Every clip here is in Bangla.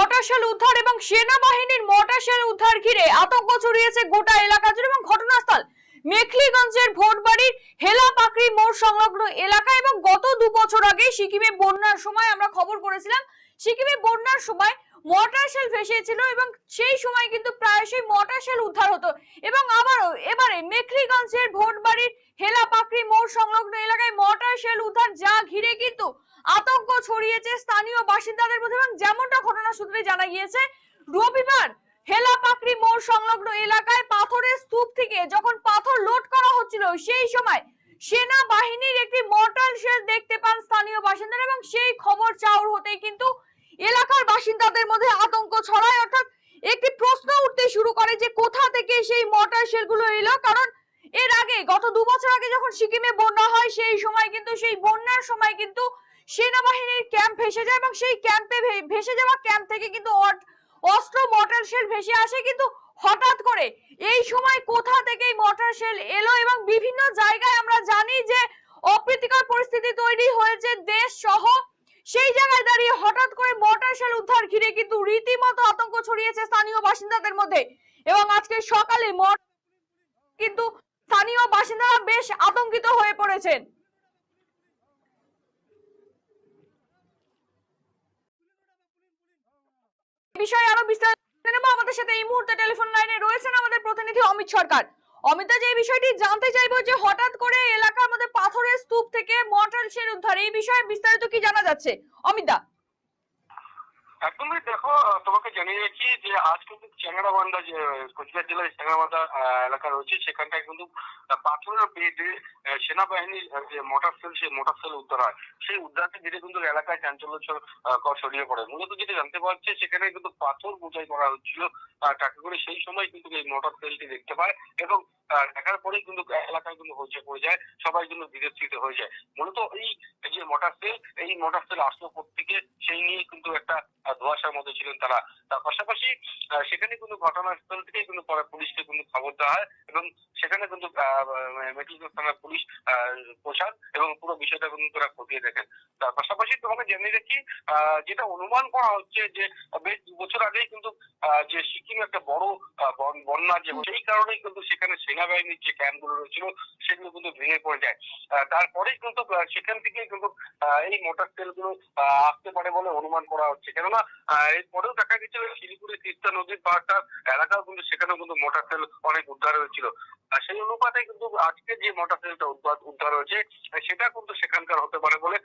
মোটরসাইকেল উদ্ধার এবং সেনাবাহিনীর মটাশাল উদ্ধার ঘিরে আতঙ্ক ছড়িয়েছে গোটা এলাকা জুড়ে এবং ঘটনাস্থল মেখলিগঞ্জের ভোটবাড়ির হেলা পাকড়ি মোড় সংলগ্ন এলাকা এবং গত দু বছর আগে সিকিমে বন্যার সময় আমরা খবর করেছিলাম। সিকিমে বন্যার সময় মোটরসাইকেল ভেসেছিল এবং সেই সময় কিন্তু প্রায়শই মোটরসাইকেল উদ্ধার হতো। এবং আবারও এবারে মেখলিগঞ্জের ভোটবাড়ির হেলা পাকড়ি মোড় সংলগ্ন এলাকায় মোটরসাইকেল উদ্ধার যা ঘিরে কিন্তু আতঙ্ক ছড়িয়েছে স্থানীয় বাসিন্দাদের মধ্যে এবং যেমনটা ঘটনা সূত্রে জানা গিয়েছে, রবিবার হেলা পাকড়ি মোড় সংলগ্ন এলাকায় পাথরের স্তূপ থেকে যখন পাথর লোড করা হচ্ছিল, সেই সময় সেনা বাহিনীর একটি মর্টার শেল দেখতে পান স্থানীয় বাসিন্দারা এবং সেই খবর চাউর হতেই কিন্তু এলাকার বাসিন্দাদের মধ্যে আতঙ্ক ছড়ায়। অর্থাৎ একটি প্রশ্ন উঠতে শুরু করে যে কোথা থেকে সেই মর্টার শেলগুলো এলো? কারণ এর আগে, গত দু বছর আগে যখন সিকিমে বন্যা হয়, সেই সময় কিন্তু, সেই বন্যার সময় কিন্তু সেনাবাহিনীর ক্যাম্প ভেসে যায় এবং সেই ক্যাম্পে ভেসে যাওয়া ক্যাম্প থেকে কিন্তু অস্ত্র মর্টার শেল ভেসে আসে। কিন্তু হঠাৎ করে এই সময় কোথা থেকে এই মর্টার শেল এলো এবং বিভিন্ন জায়গায় আমরা জানি যে অপ্রীতিকর পরিস্থিতি তৈরি হয়েছে। দেশ সহ সেই জায়গায় দাঁড়িয়ে হঠাৎ করে মর্টার শেল উদ্ধার ঘিরে কিন্তু রীতিমতো আতঙ্ক ছড়িয়েছে স্থানীয় বাসিন্দাদের মধ্যে। এবং আজকে সকালে কিন্তু স্থানীয় বাসিন্দারা বেশ আতঙ্কিত হয়ে পড়েছেন। বিষয়ে আরও বিস্তারিত আমাদের সাথে এই মুহূর্তে টেলিফোন লাইনে রয়েছেন আমাদের প্রতিনিধি অমিত সরকার। অমিতা, যে এই বিষয়টি জানতে চাইব যে হঠাৎ করে এলাকার মধ্যে পাথরের স্তূপ থেকে মর্টার শেল উদ্ধার, এই বিষয়ে বিস্তারিত কি জানা যাচ্ছে? অমিতা। একদমই দেখো, তোমাকে জানিয়ে রাখি যে আজ কিন্তু চ্যাংড়াবান্ধা যে, কোচবিহার জেলার চ্যাংড়াবান্ধা এলাকা রয়েছে, সেখানটায় কিন্তু পাথরের বেদে সেনাবাহিনীর যে মোটর সেল, সেই মোটর সেল উদ্ধার হয়। সেই উদ্ধারকে ঘিরে কিন্তু এলাকায় চাঞ্চল্য ছড়িয়ে পড়ে। মূলত যেটা জানতে পারছে, সেখানে কিন্তু পাথর বোঝাই করা হচ্ছিল টাকা করে সেই সময় কিন্তু এই মোটর সেলটি দেখতে পায় এবং দেখার পরেই কিন্তু এলাকায় কিন্তু হইচে পড়ে যায়, সবাই কিন্তু বিরক্তিত হয়ে যায়। মূলত এই যে মোটর সেল, এই মোটর সেল আসলো থেকে সেই নিয়ে কিন্তু একটা ধোঁয়াশার মধ্যে ছিলেন তারা। তার পাশাপাশি সেখানে কিন্তু ঘটনাস্থল থেকে কিন্তু পরে পুলিশকে কিন্তু খবর দেওয়া হয় এবং সেখানে কিন্তু মেডিকেল থানার পুলিশ পৌঁছান এবং পুরো বিষয়টা কিন্তু তারা খতিয়ে দেখেন। তার পাশাপাশি তোমাকে জানিয়ে রাখি যেটা অনুমান করা হচ্ছে যে বেশ বছর আগেই কিন্তু যে সিকিম একটা বড় বন্যা যে সেই কারণেই কিন্তু সেখানে সেনাবাহিনীর যে ক্যাম্পগুলো রয়েছিল সেগুলো কিন্তু ভেঙে পড়ে যায়। তারপরেই কিন্তু সেখান থেকেই কিন্তু এই মোটর সেলগুলো আহ, আসতে পারে বলে অনুমান করা হচ্ছে। কেননা এরপরেও দেখা গেছিল শিলিগুড়ি তিস্তা নদীর পাড়টা, এলাকাও কিন্তু সেখানেও কিন্তু মোটর সেল অনেক উদ্ধার হয়েছিল। আর সেই অনুপাতে কিন্তু আজকে যে মোটর সেলটা উদ্ধার হয়েছে, সেটা কিন্তু সেখানকার হতে পারে বলে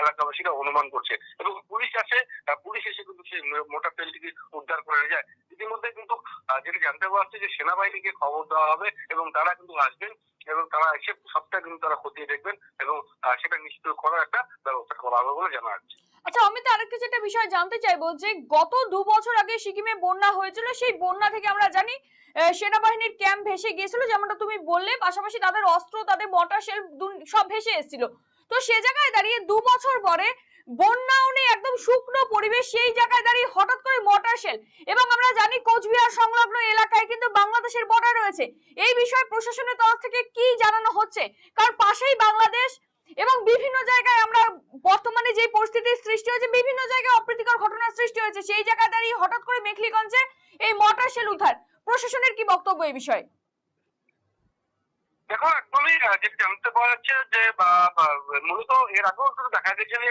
এলাকাবাসীরা অনুমান করছে। এবং পুলিশ আসে পুলিশ এসে কিন্তু সেই মোটর সেলটিকে উদ্ধার করে যায়। ইতিমধ্যে কিন্তু যেটা জানতে পারছে যে সেনাবাহিনীকে খবর দেওয়া হবে এবং তারা কিন্তু আসবেন এবং তারা এসে সবটা কিন্তু তারা খতিয়ে দেখবেন এবং সেটা নিশ্চিত করার একটা ব্যবস্থা করা হবে বলে জানা যাচ্ছে। আচ্ছা অমিতা আরেকটা যেটা বিষয় জানতে চাইব যে গত দু বছর আগে সিকিমে বন্যা হয়েছিল, সেই বন্যা থেকে আমরা জানি সেনাবাহিনীর ক্যাম্প ভেসে গিয়েছিল, যেমনটা তুমি বললে, পাশাপাশি তাদের অস্ত্র, তাদের মোটর শেল সব ভেসে এসেছিল। তো সে জায়গায় দাঁড়িয়ে দু বছর পরে বন্যাও নেই, একদম শুকনো পরিবেশ, সেই জায়গায় দাঁড়িয়ে হঠাৎ করে মোটর শেল এবং আমরা জানি কোচবিহার সংলগ্ন এলাকায় কিন্তু বাংলাদেশের বর্ডার রয়েছে। এই বিষয়ে প্রশাসনের তরফ থেকে কি জানানো হচ্ছে? কারণ পাশেই বাংলাদেশ এবং বিভিন্ন জায়গায় আমরা বর্তমানে যে পরিস্থিতির সৃষ্টি হয়েছে, বিভিন্ন জায়গায় অপ্রীতিকর ঘটনার সৃষ্টি হয়েছে, সেই জায়গায় দাঁড়িয়ে হঠাৎ করে মেখলিগঞ্জে এই মোটর শেল উদ্ধার। প্রশাসনের কি বক্তব্য এই বিষয়ে? দেখো, একদমই যেটা জানতে পাওয়া যাচ্ছে যে মূলত এর আগেও দেখা গেছে যে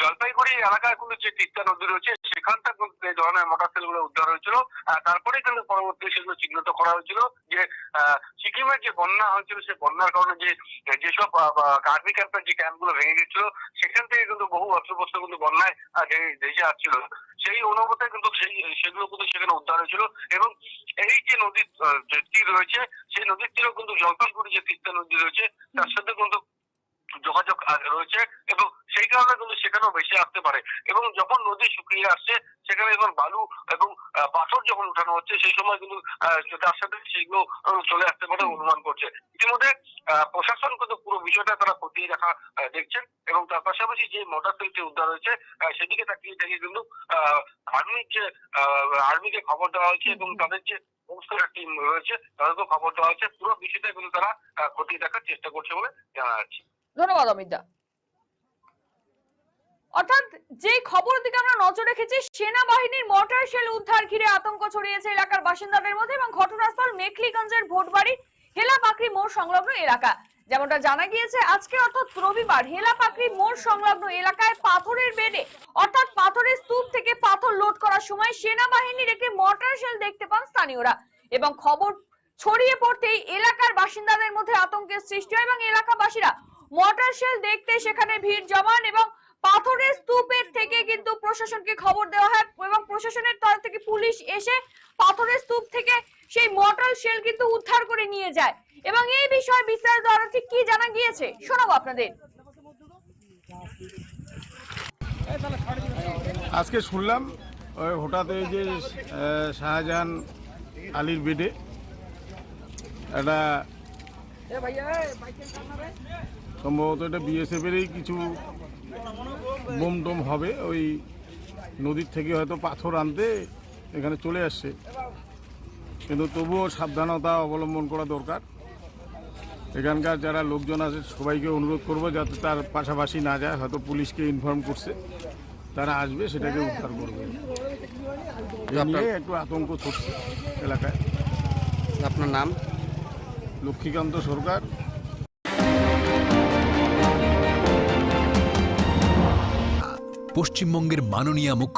জলপাইগুড়ি কিন্তু যে তিস্তা নদী রয়েছে সেখানটা কিন্তু এই ধরনের মোটর সেলগুলো উদ্ধার হয়েছিল। তারপরে কিন্তু পরবর্তী সেগুলো চিহ্নিত করা হয়েছিল যে সিকিমের যে বন্যা হয়েছিল, সেই বন্যার কারণে যে যেসব আর্মি ক্যাম্পের যে ক্যাম্পগুলো ভেঙে গেছিল সেখান থেকে কিন্তু বহু অস্ত্রশস্ত্র কিন্তু বন্যায় ভেঙে- আসছিল। সেই অনুমতে কিন্তু সেই, সেগুলো কিন্তু সেখানে উদ্ধার হয়েছিল এবং এই যে নদীর তীর রয়েছে, সেই নদীর তীরেও কিন্তু জলপাইগুড়ি যে তিস্তা নদী রয়েছে, তার সাথে কিন্তু যোগাযোগ রয়েছে এবং সেই কারণে কিন্তু সেখানেও বেশি আসতে পারে। এবং যখন নদী শুকিয়ে আসছে সেখানে যখন বালু এবং পাথর যখন উঠানো হচ্ছে সেই সময় কিন্তু তার সাথে সেগুলো চলে আসতে পারে অনুমান করছে। ইতিমধ্যে প্রশাসন কিন্তু পুরো বিষয়টা তারা খতিয়ে দেখা দেখছেন এবং তার পাশাপাশি যে মোটর সাইকেলটি উদ্ধার হয়েছে সেদিকে তাকিয়ে দেখে কিন্তু আর্মির যে আর্মিকে খবর দেওয়া হয়েছে এবং তাদের যে সংস্কার টিম রয়েছে তাদেরকেও খবর দেওয়া হয়েছে। পুরো বিষয়টা কিন্তু তারা খতিয়ে দেখার চেষ্টা করছে বলে জানা যাচ্ছে। ধন্যবাদ অমিত দা অর্থাৎ যে খবর দিকে আমরা নজর রেখেছি, সেনাবাহিনীর মর্টার শেল উদ্ধার ঘিরে আতঙ্ক ছড়িয়েছে এলাকার বাসিন্দাদের মধ্যে এবং ঘটনাস্থল মেখলিগঞ্জের ভোটবাড়ি হেলাপাকড়ি মোড় সংলগ্ন এলাকা। যেমনটা জানা গিয়েছে, আজকে অর্থাৎ রবিবার হেলাপাকড়ি মোড় সংলগ্ন এলাকায় পাথরের বেডে, অর্থাৎ পাথরের স্তূপ থেকে পাথর লোড করার সময় সেনাবাহিনীর একটি মর্টার শেল দেখতে পান স্থানীয়রা এবং খবর ছড়িয়ে পড়তেই এলাকার বাসিন্দাদের মধ্যে আতঙ্কের সৃষ্টি হয় এবং এলাকাবাসীরা মর্টার শেল দেখতে সেখানে ভিড় জমান এবং পাথরের স্তূপের থেকে কিন্তু প্রশাসনকে খবর দেওয়া হয় এবং প্রশাসনের তরফ থেকে পুলিশ এসে পাথরের স্তূপ থেকে সেই মর্টাল শেল কিন্তু উদ্ধার করে নিয়ে যায়। এবং এই বিষয়ে বিস্তারিত আরও ঠিক কি জানা গিয়েছে, শোনাবো আপনাদের। আজকে শুনলাম হঠাৎ এই যে শাহজাহান আলীর বেডে একটা সম্ভবত এটা বিএসএফেরই কিছু বোম টোম হবে ওই নদীর থেকে হয়তো পাথর আনতে এখানে চলে আসছে। কিন্তু তবুও সাবধানতা অবলম্বন করা দরকার। এখানকার যারা লোকজন আছে সবাইকে অনুরোধ করব যাতে তার পাশাপাশি না যায় হয়তো পুলিশকে ইনফর্ম করছে। তারা আসবে সেটাকে উদ্ধার করবে। নিয়ে একটু আতঙ্ক ছড়ছে এলাকায়। আপনার নাম? লক্ষ্মীকান্ত সরকার। পশ্চিমবঙ্গের মাননীয় মুখ্যমন্ত্রী